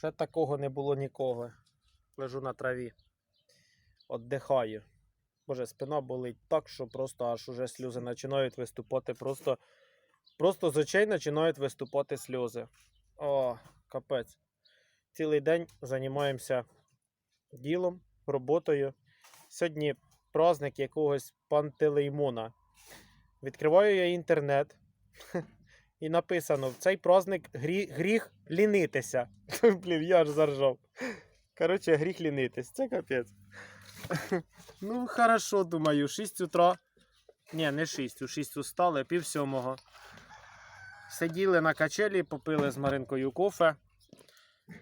Ще такого не було нікого. Лежу на траві. Отдихаю. Боже, спина болить так, що просто аж уже сльози починають виступати. Просто, просто з очей починають виступати сльози. О, капець. Цілий день займаємося ділом, роботою. Сьогодні праздник якогось пантелеймона. Відкриваю я інтернет. І написано: в цей праздник грі, гріх лінитися. Блін, я аж заржав. Коротше, гріх лінитись. Це капець. Ну, хорошо, думаю, 6 утра. Ні, не 6, у 6 устали, пів сьомого. Сиділи на качелі, попили з Маринкою кофе.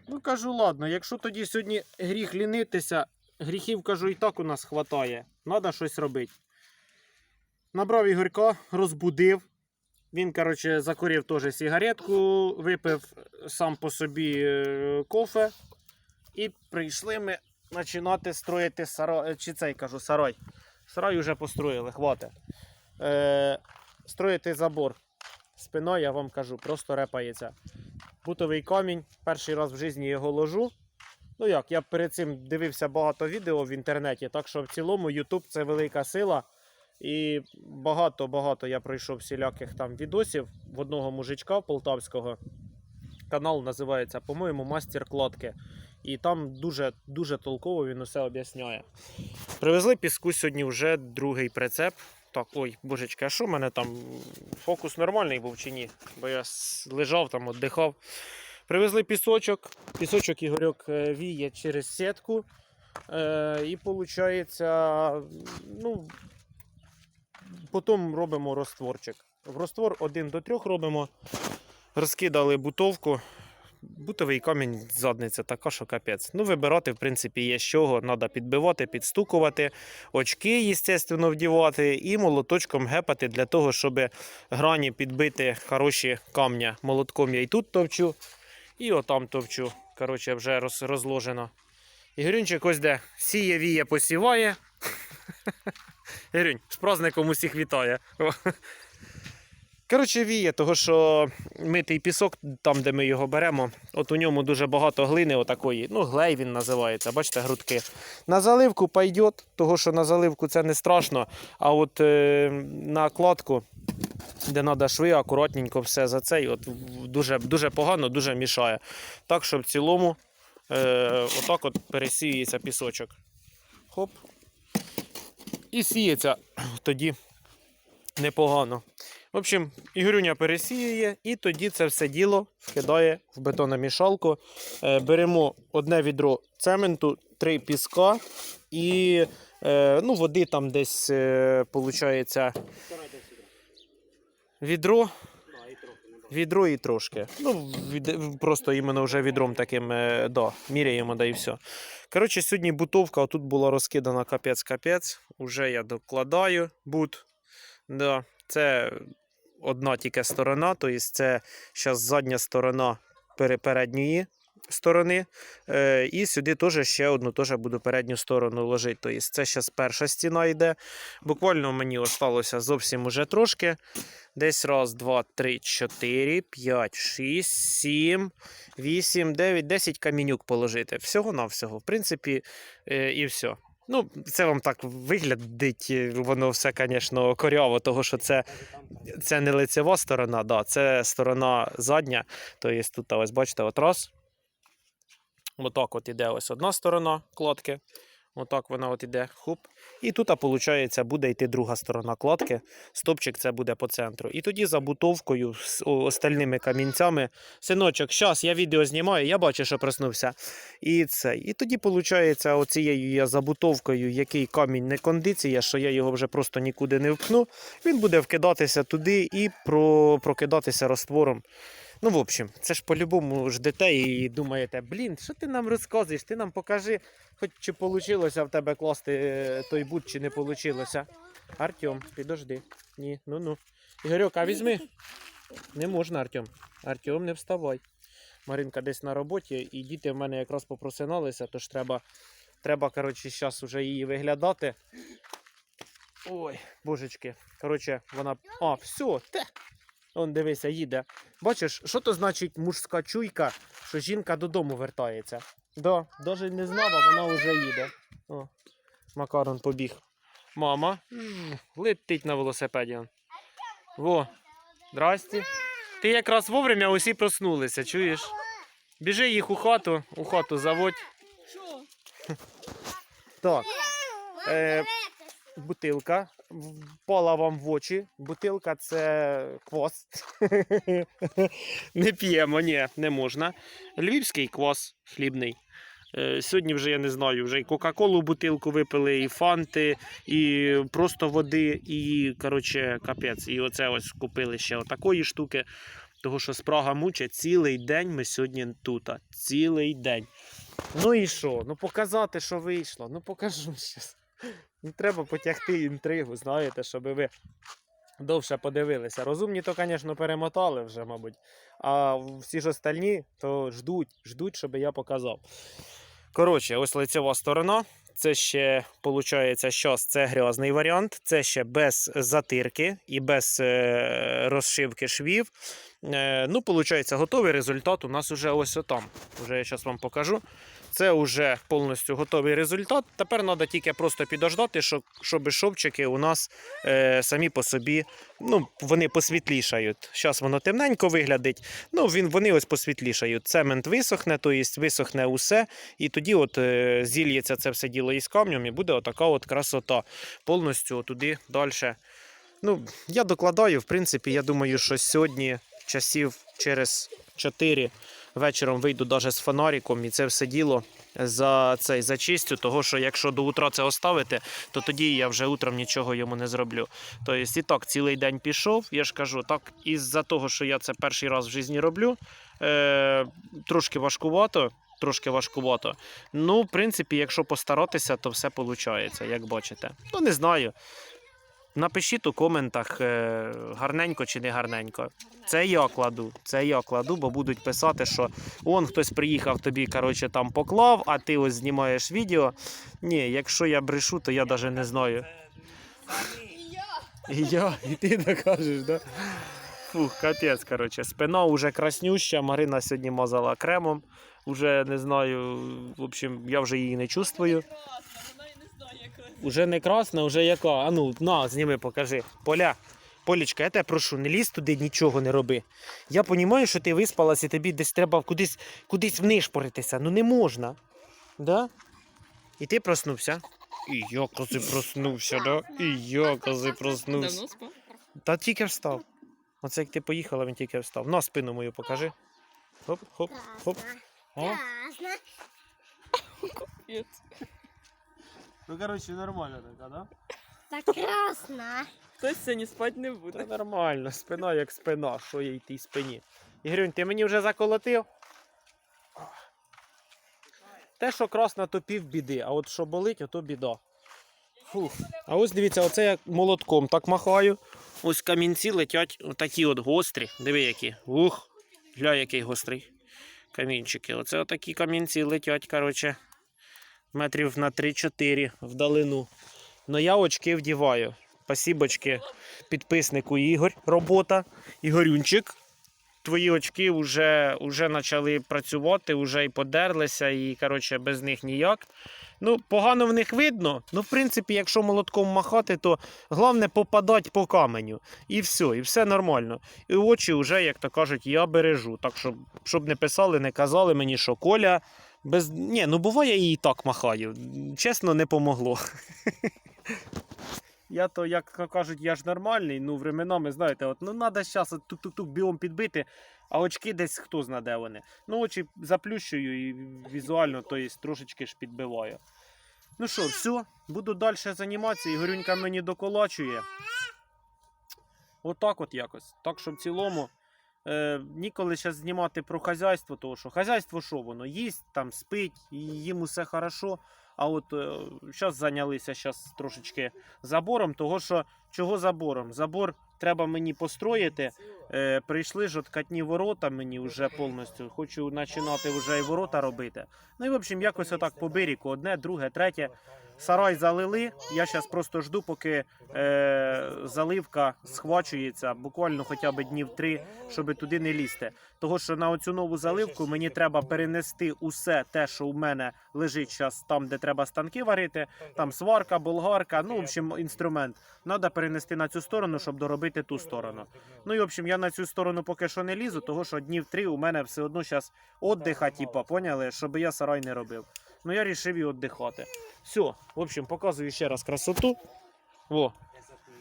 Ну, кажу, ладно, якщо тоді сьогодні гріх лінитися, гріхів, кажу, і так у нас хватає. Треба щось робити. Набрав Ігорька, розбудив. Він, коротше, закурив теж сигаретку, випив сам по собі е, кофе. І прийшли ми починати строїти сарай. Чи цей кажу, сарай. Сарай вже построїли, хватить. Е, строїти забор. Спиною, я вам кажу, просто репається. Бутовий камінь. Перший раз в житті його ложу. Ну як, я перед цим дивився багато відео в інтернеті, так що в цілому YouTube це велика сила. І багато-багато я пройшов всіляких там відосів в одного мужичка полтавського. Канал називається, по-моєму, Мастер кладки. І там дуже дуже толково він усе об'ясняє. Привезли піску сьогодні вже другий прицеп. Так, ой, божечки, а що в мене там? Фокус нормальний був чи ні? Бо я лежав там, віддихав. Привезли пісочок. Пісочок Ігорьок е, віє через сітку. Е, і виходить, ну, потім робимо розтворчик. В розтвор 1 до 3 робимо. Розкидали бутовку. Бутовий камінь задниця така, що капець. Ну, вибирати, в принципі, є з чого. Треба підбивати, підстукувати, очки, звісно, вдівати і молоточком гепати для того, щоб грані підбити хороші камня. Молотком я і тут товчу, і отам товчу. Коротше, вже роз, розложено. Ігорюнчик ось де сіє, віє, посіває. Ігорюнь, з праздником усіх вітає. Коротше, віє, того що митий пісок, там, де ми його беремо, от у ньому дуже багато глини, отакої, ну, глей він називається, бачите, грудки. На заливку пойдет, того що на заливку це не страшно, а от е, на кладку, де треба шви, акуратненько все за цей, от дуже, дуже погано, дуже мішає. Так що в цілому, е, отак от пересіюється пісочок. Хоп. І сіється тоді непогано. В общем, Ігорюня пересіює, і тоді це все діло вкидає в бетономішалку. Е, беремо одне відро цементу, три піска і е, ну, води там десь е, виходить, відро. Відро і трошки. Ну, від, просто іменно вже відром таким е, да, міряємо, да і все. Коротше, сьогодні бутовка тут була розкидана капець-капець. Уже я докладаю бут. Да, це одна тільки сторона, тобто це зараз задня сторона пере- передньої сторони. Е, і сюди теж ще одну теж буду передню сторону ложити. Тобто це зараз перша стіна йде. Буквально мені осталося зовсім уже трошки. Десь раз, два, три, чотири, п'ять, шість, сім, вісім, дев'ять, десять камінюк положити. Всього-навсього. В принципі, е, і все. Ну, це вам так виглядить, е, воно все, звісно, коряво, того що це, це не лицева сторона, да, це сторона задня. Тобто тут ось бачите, от раз. Отак от іде ось одна сторона кладки. Отак вона от іде. Хуп. І тут, виходить, буде йти друга сторона кладки. Стопчик це буде по центру. І тоді за бутовкою з остальними камінцями. Синочок, щас я відео знімаю, я бачу, що проснувся. І це. І тоді, виходить, оцією я забутовкою, який камінь не кондиція, що я його вже просто нікуди не впхну, він буде вкидатися туди і про... прокидатися розтвором. Ну, в общем, це ж по-любому ждете і думаєте, блін, що ти нам розказуєш? Ти нам покажи, хоч чи вийшло в тебе класти е, той бут, чи не вийшло. Артем, підожди. Ні, ну ну. Ігорьок, а візьми. Не можна, Артем. Артем, не вставай. Маринка десь на роботі, і діти в мене якраз попросиналися, тож треба, треба коротше, зараз вже її виглядати. Ой, божечки. Коротше, вона. А, все, те. Он дивися, їде. Бачиш, що то значить мужська чуйка, що жінка додому вертається? Да, навіть не знала, вона вже їде. О, Макарон побіг. Мама летить на велосипеді. Во, здрасте. Ти якраз вовремя усі проснулися, чуєш? Біжи їх у хату, у хату заводь. Що? Так. Е, бутилка впала вам в очі. Бутилка це квас. не п'ємо, ні, не можна. Львівський квас хлібний. Е, Сьогодні вже я не знаю, вже і Кока-Колу бутилку випили, і фанти, і просто води, і коротше, капець. І оце ось купили ще отакої штуки. Того, що спрага мучить, цілий день ми сьогодні тут. Цілий день. Ну і що? Ну показати, що вийшло. Ну покажу щас. Ну, треба потягти інтригу, знаєте, щоб ви довше подивилися. Розумні то, звісно, перемотали вже, мабуть. А всі ж остальні то ждуть, ждуть, щоб я показав. Коротше, ось лицева сторона. Це ще, виходить, щас це грязний варіант. Це ще без затирки і без е, розшивки швів. Е, ну, виходить, готовий результат у нас уже ось отам. Уже я зараз вам покажу. Це вже повністю готовий результат. Тепер треба тільки просто підождати, щоб, шовчики у нас е, самі по собі ну, вони посвітлішають. Зараз воно темненько виглядить. Ну, він, вони ось посвітлішають. Цемент висохне, тобто висохне усе, і тоді от е, зільється це все діло із камнем, і буде отака от красота. Повністю туди далі. Ну, я докладаю, в принципі, я думаю, що сьогодні часів через 4 вечором вийду навіть з фонариком і це все діло за цей зачистю, того що якщо до утра це оставити, то тоді я вже утром нічого йому не зроблю. Тобто, і так цілий день пішов. Я ж кажу, так із-за того, що я це перший раз в житті роблю, е, трошки важкувато. Трошки важкувато. Ну, в принципі, якщо постаратися, то все виходить, як бачите. Ну, не знаю. Напишіть у коментах, е, гарненько чи не гарненько. Це я кладу, це я кладу, бо будуть писати, що он хтось приїхав тобі, коротше, там поклав, а ти ось знімаєш відео. Ні, якщо я брешу, то я навіть не знаю. І я, і ти докажеш, да? Фух, капець, коротше. Спина вже краснюща, Марина сьогодні мазала кремом. Уже не знаю, в общем, я вже її не чувствую. Вона і не знає, яка. Уже не красна, уже яка. А ну, на, зніми, покажи. Поля. Полічка, я тебе прошу, не лізь туди, нічого не роби. Я розумію, що ти виспалась і тобі десь треба кудись, кудись внишпоритися. Ну не можна. Да? І ти проснувся. І я кози проснувся, да? І я кози проснувся. Давно спав? Та тільки встав. Оце як ти поїхала, він тільки встав. На спину мою покажи. Хоп, хоп, хоп. О. Красно. Ну, коротше, нормально така, да? Так красно. Хтось сьогодні спати не Та буде. нормально, спина як спина, що їй тій спині. Ігорюнь, ти мені вже заколотив? Те, що красно, то пів біди, а от що болить, ото біда. Фух. А ось дивіться, оце я молотком так махаю. Ось камінці летять отакі от гострі. Диви які. Ух, гля, який гострий. Камінчики. Оце отакі камінці летять, коротше, метрів на 3-4 вдалину. Ну я очки вдіваю. Спасибочки підписнику Ігор. Робота. Ігорюнчик. Твої очки вже, вже почали працювати, вже і подерлися, і коротше, без них ніяк. Ну, погано в них видно. Ну, в принципі, якщо молотком махати, то головне попадати по каменю. І все, і все нормально. І очі вже, як то кажуть, я бережу. Так щоб, щоб не писали, не казали мені, що Коля. Без... Ні, ну буває, я і так махаю. Чесно, не помогло. Я то, як кажуть, я ж нормальний, ну временами, знаєте, от ну треба зараз тук-тук-тук біом підбити, а очки десь хто знає, де вони. Ну, очі заплющую і візуально, то є, трошечки ж підбиваю. Ну що, все, буду далі займатися, Ігорюнька мені доколачує. Отак от якось. Так що в цілому. Е, ніколи зараз знімати про хазяйство, тому що хазяйство що воно? Їсть, там спить, і їм усе хорошо. А от зараз зайнялися щас трошечки забором, того що чого забором? Забор треба мені построїти. Е, прийшли ж откатні ворота мені вже повністю. Хочу починати вже і ворота робити. Ну і в общем, якось отак по берегу, одне, друге, третє. Сарай залили. Я зараз просто жду, поки е, заливка схвачується буквально хоча б днів три, щоб туди не лізти. Того, що на оцю нову заливку мені треба перенести усе те, що у мене лежить зараз там, де треба станки варити. Там сварка, болгарка, ну, в общем, інструмент. Треба перенести на цю сторону, щоб доробити ту сторону. Ну і в общем, я на цю сторону поки що не лізу, того що днів три у мене все одно зараз отдиха, типа, поняли, щоб я сарай не робив. Ну я рішив і віддихати. Все, в общем, показую ще раз красоту. Во.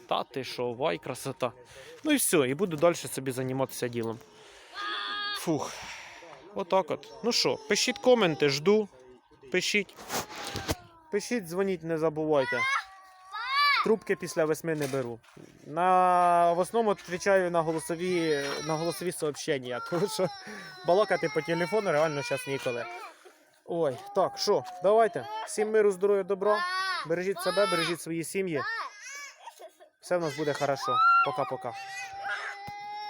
Та ти що, вай, красота. Ну і все, і буду далі собі займатися ділом. Фух. Отак от. Ну що, пишіть коменти, жду. Пишіть. Пишіть, дзвоніть, не забувайте. Трубки після восьми не беру. На в основному відповідаю на голосові, на голосові сообщення, тому що балакати по телефону реально зараз ніколи. Ой, так, що, давайте. Всім миру, здоров'я, добра. Бережіть себе, бережіть свої сім'ї. Все в нас буде хорошо. Пока-пока.